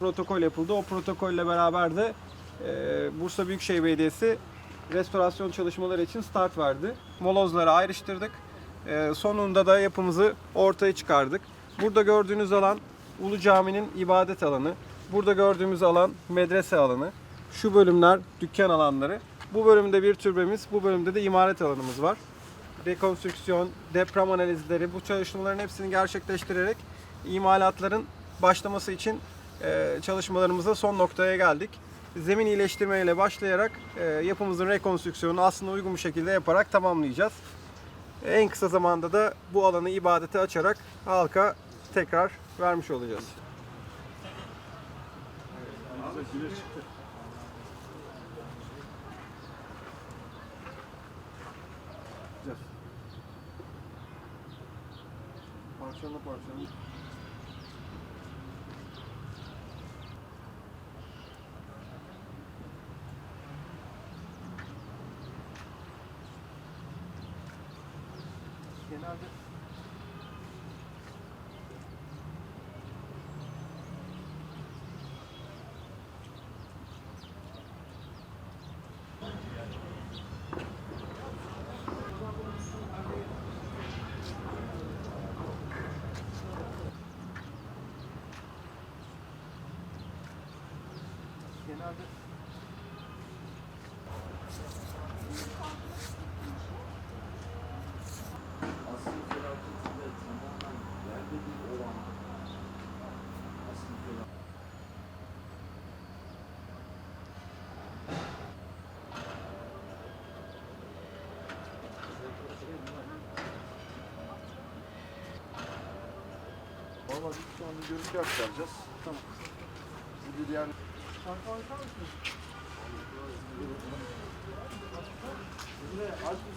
protokol yapıldı. O protokolle beraber de e, Bursa Büyükşehir Belediyesi restorasyon çalışmaları için start verdi. Molozları ayrıştırdık. E, sonunda da yapımızı ortaya çıkardık. Burada gördüğünüz alan Ulu Cami'nin ibadet alanı. Burada gördüğümüz alan medrese alanı. Şu bölümler dükkan alanları. Bu bölümde bir türbemiz, bu bölümde de imaret alanımız var. Rekonstrüksiyon, deprem analizleri bu çalışmaların hepsini gerçekleştirerek imalatların başlaması için çalışmalarımıza son noktaya geldik. Zemin iyileştirme ile başlayarak e, yapımızın rekonstrüksiyonunu aslında uygun bir şekilde yaparak tamamlayacağız. En kısa zamanda da bu alanı ibadete açarak halka tekrar vermiş olacağız. Parçalı parçalı. Genelde. Genelde Valla biz şu an bir görüntü aktaracağız. Tamam. Bir diğer Aç mısın?